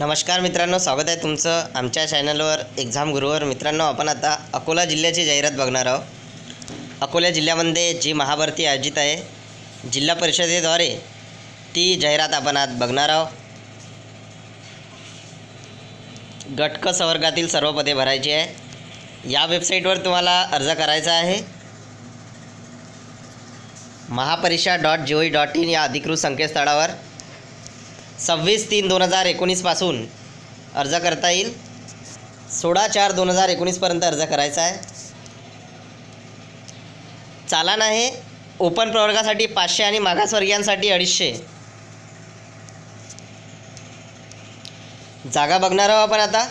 नमस्कार मित्रांनो स्वागत आहे तुमचं आमच्या चॅनलवर एक्झाम गुरुवर मित्रांनो आपण आता अकोला जिल्ह्याची जाहिरात बघणार आहोत. अकोला जिल्ह्यामध्ये जी महाभरती आयोजित आहे जिल्हा परिषदेद्वारे ती जाहिरात आपण आज बघणार आहोत. गटक संवर्गातील सर्व पदे भरायची आहे. या वेबसाईटवर तुम्हाला अर्ज करायचा आहे. Mahapariksha dot G O dot in या अधिकृत संकेतस्थळावर. सव्वीस तीन दोन हजार एकोणीसपासून अर्ज करता येईल. सोळा चार दोन हजार एकोणीसपर्यंत अर्ज करायचा आहे. चालान आहे. ओपन प्रवर्गासाठी पाचशे आणि मागासवर्गीयांसाठी अडीचशे. जागा बघणार आहोत आपण आता.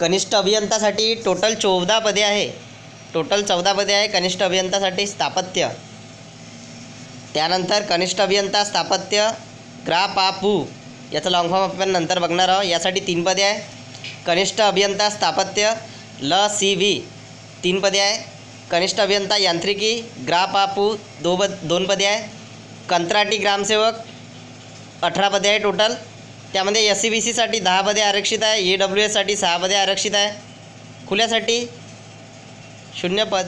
कनिष्ठ अभियंतासाठी टोटल चौदा पदे आहे. टोटल चौदा पदे आहे कनिष्ठ अभियंतासाठी स्थापत्य. त्यानंतर कनिष्ठ अभियंता स्थापत्य ग्रा पा. याचं लॉंग फॉर्म आपण नंतर बघणार आहोत. यासाठी तीन पदे आहे कनिष्ठ अभियंता स्थापत्य ल सी व्ही. तीन पदे आहे कनिष्ठ अभियंता यांत्रिकी ग्रापापू दो ब दोन पदे आहे कंत्राटी ग्रामसेवक अठरा पदे आहे टोटल त्यामध्ये एस सी बी सीसाठी दहा पदे आरक्षित आहे. ए डब्ल्यू एससाठी सहा पदे आरक्षित आहे. खुल्यासाठी शून्य पद.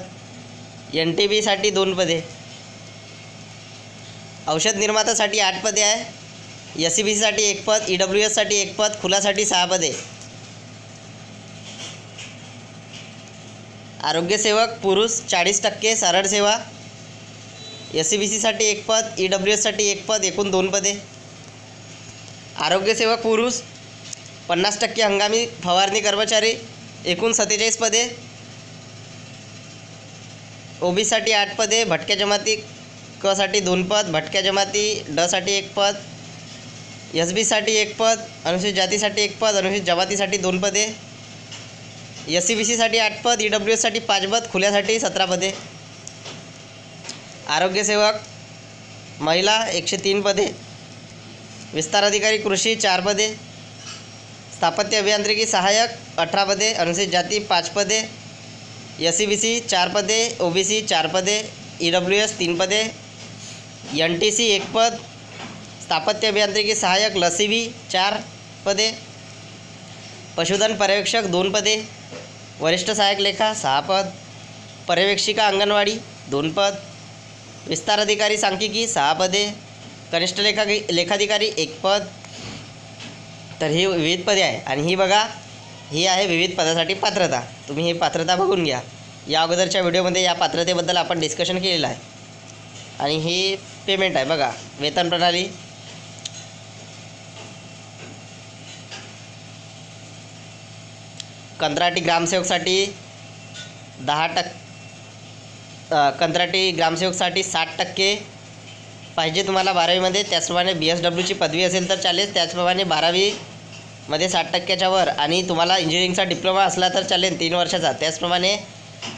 एन टी बीसाठी दोन पदे. औषध निर्मातासाठी आठ पदे आहे एस सी बी सीसाठी एक पद ई डब्ल्यू एससाठी एक पद खुलासाठी सहा पदे. आरोग्यसेवक पुरुष चाळीस टक्के सरळ सेवा. एस सी बी सीसाठी एक पद ई डब्ल्यू एससाठी एक पद एकूण दोन पदे. आरोग्यसेवक पुरुष पन्नास टक्के हंगामी फवारणी कर्मचारी एकूण सत्तेचाळीस पदे. ओबीसाठी आठ पदे भटक्या जमाती कसाठी दोन पद भटक्या जमाती डसाठी एक पद एस बीसाठी एक पद अनुसूचित जातीसाठी एक पद अनुसूचित जमातीसाठी दोन पदे एस सी बी सीसाठी आठ पद ई डब्ल्यू एससाठी पाच पद खुल्यासाठी सतरा पदे. आरोग्यसेवक महिला एकशे तीन पदे विस्तार अधिकारी कृषी चार पदे स्थापत्य अभियांत्रिकी सहाय्यक अठरा पदे अनुसूचित जाती पाच पदे एस सी बी सी चार पदे ओ बी सी चार पदे ई डब्ल्यू एस तीन पदे एन टी सी एक पद स्थापत्य अभियांत्रिकी सहाय्यक लसीबी चार पदे पशुधन पर्यवेक्षक दोन पदे वरिष्ठ सहाय्यक लेखा सहा पद पर्यवेक्षिका अंगणवाडी दोन पद विस्तार अधिकारी सांख्यिकी सहा पदे कनिष्ठ लेखा लेखाधिकारी एक पद. तर ही विविध पदे आहे. आणि ही बघा ही आहे विविध पदासाठी पात्रता. तुम्ही ही पात्रता बघून घ्या. या अगोदरच्या व्हिडिओमध्ये या पात्रतेबद्दल आपण डिस्कशन केलेलं आहे. आणि ही पेमेंट आहे बघा. वेतन प्रणाली कंत्राटी ग्रामसेवकसाठी दहा टक् कंत्राटी ग्रामसेवकसाठी साठ टक्के पाहिजे तुम्हाला बारावीमध्ये. त्याचप्रमाणे बी एस डब्ल्यूची पदवी असेल तर चालेल. त्याचप्रमाणे बारावीमध्ये साठ टक्क्याच्या वर आणि तुम्हाला इंजिनिअरिंगचा डिप्लोमा असला तर चालेल तीन वर्षाचा. त्याचप्रमाणे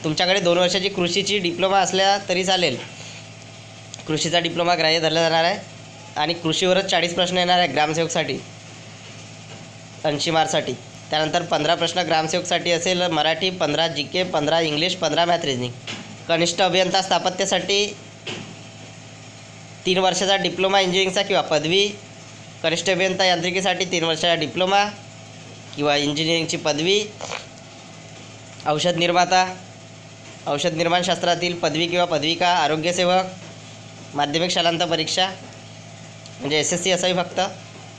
तुमच्याकडे दोन वर्षाची कृषीची डिप्लोमा असल्या तरी चालेल. कृषीचा डिप्लोमा ग्राह्य धरला जाणार आहे आणि कृषीवरच चाळीस प्रश्न येणार आहे ग्रामसेवकसाठी ऐंशी मार्कसाठी. त्यानंतर पंधरा प्रश्न ग्रामसेवकसाठी असेल मराठी पंधरा जी के पंधरा इंग्लिश पंधरा मॅथ रिजनिंग कनिष्ठ अभियंता स्थापत्यासाठी तीन वर्षाचा डिप्लोमा इंजिनिअरिंगचा किंवा पदवी. कनिष्ठ अभियंता यांत्रिकीसाठी तीन वर्षाचा डिप्लोमा किंवा इंजिनिअरिंगची पदवी. औषध निर्माता औषध निर्माणशास्त्रातील पदवी किंवा पदविका आरोग्यसेवक माध्यमिक शालांत परीक्षा म्हणजे एस एस सी असावी फक्त.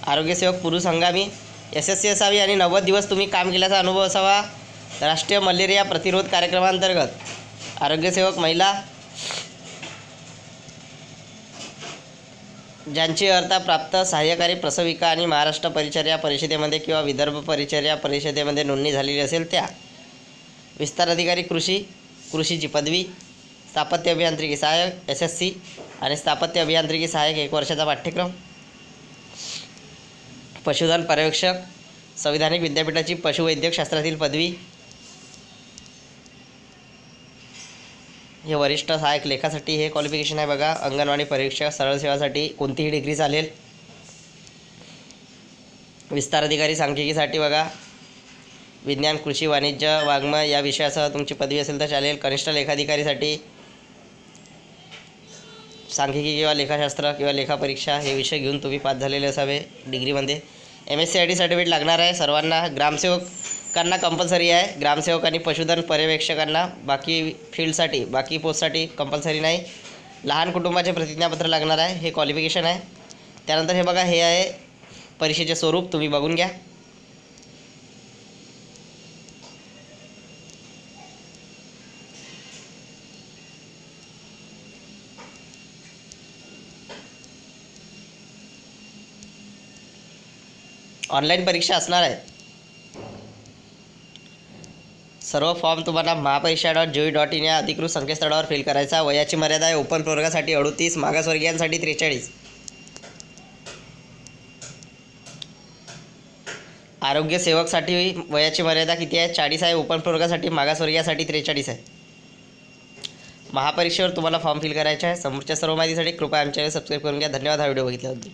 आरोग्यसेवक पुरुष हंगामी. एस एस सी असावी आणि नव्वद दिवस तुम्ही काम केल्याचा अनुभव असावा. राष्ट्रीय मलेरिया प्रतिरोध कार्यक्रमांतर्गत आरोग्यसेवक महिला ज्यांची अर्था प्राप्त सहाय्यकारी प्रसविका आणि महाराष्ट्र परिचर्या परिषदेमध्ये किंवा विदर्भ परिचर्या परिषदेमध्ये नोंदणी झालेली असेल त्या. विस्तार अधिकारी कृषी कृषीची पदवी स्थापत्य अभियांत्रिकी सहाय्यक एस एस सी आणि स्थापत्य अभियांत्रिकी सहाय्यक एक वर्षाचा पाठ्यक्रम. पशुधन पर्यवेक्षक संविधानिक विद्यापीठाची पशुवैद्यकशास्त्रातील पदवी. हे वरिष्ठ सहाय्यक लेखासाठी हे क्वालिफिकेशन आहे बघा. अंगणवाडी परीक्षक सरळ सेवासाठी कोणतीही डिग्री चालेल. विस्तार अधिकारी सांख्यिकीसाठी बघा. विज्ञान कृषी वाणिज्य वाङ्मय या विषयासह तुमची पदवी असेल तर चालेल. कनिष्ठ लेखाधिकारीसाठी सांख्यिकी किंवा लेखाशास्त्र किंवा लेखापरीक्षा हे विषय घेऊन तुम्ही पास झालेले असावे डिग्रीमध्ये. M S C I T certificate लागणार आहे. सर्वांना ग्रामसेवकांना कंपल्सरी आहे. ग्रामसेवक आणि पशुधन पर्यवेक्षकांना बाकी फील्डसाठी बाकी पोस्टसाठी कंपल्सरी नाही. लहान कुटुंबाचे प्रतिज्ञापत्र लागणार आहे. हे क्वालिफिकेशन आहे. त्यानंतर हे बघा हे आहे परीक्षेचे स्वरूप. तुम्ही बघून घ्या. ऑनलाईन परीक्षा असणार आहे सर्व फॉर्म तुम्हाला Mahapariksha dot G dot in या अधिकृत संकेतस्थळावर फिल करायचा वयाची मर्यादा आहे. ओपन प्रवर्गासाठी अडतीस मागासवर्गीयांसाठी त्रेचाळीस. आरोग्य सेवकसाठी वयाची मर्यादा किती आहे? चाळीस आहे. ओपन प्रवर्गासाठी मागासवर्गीयासाठी त्रेचाळीस आहे. महापरीक्षेवर तुम्हाला फॉर्म फिल करायचा आहे. समोरच्या सर्व माहितीसाठी कृपया आमच्या सबस्क्राईब करून घ्या. धन्यवाद. हा व्हिडिओ बघितल्याबद्दल.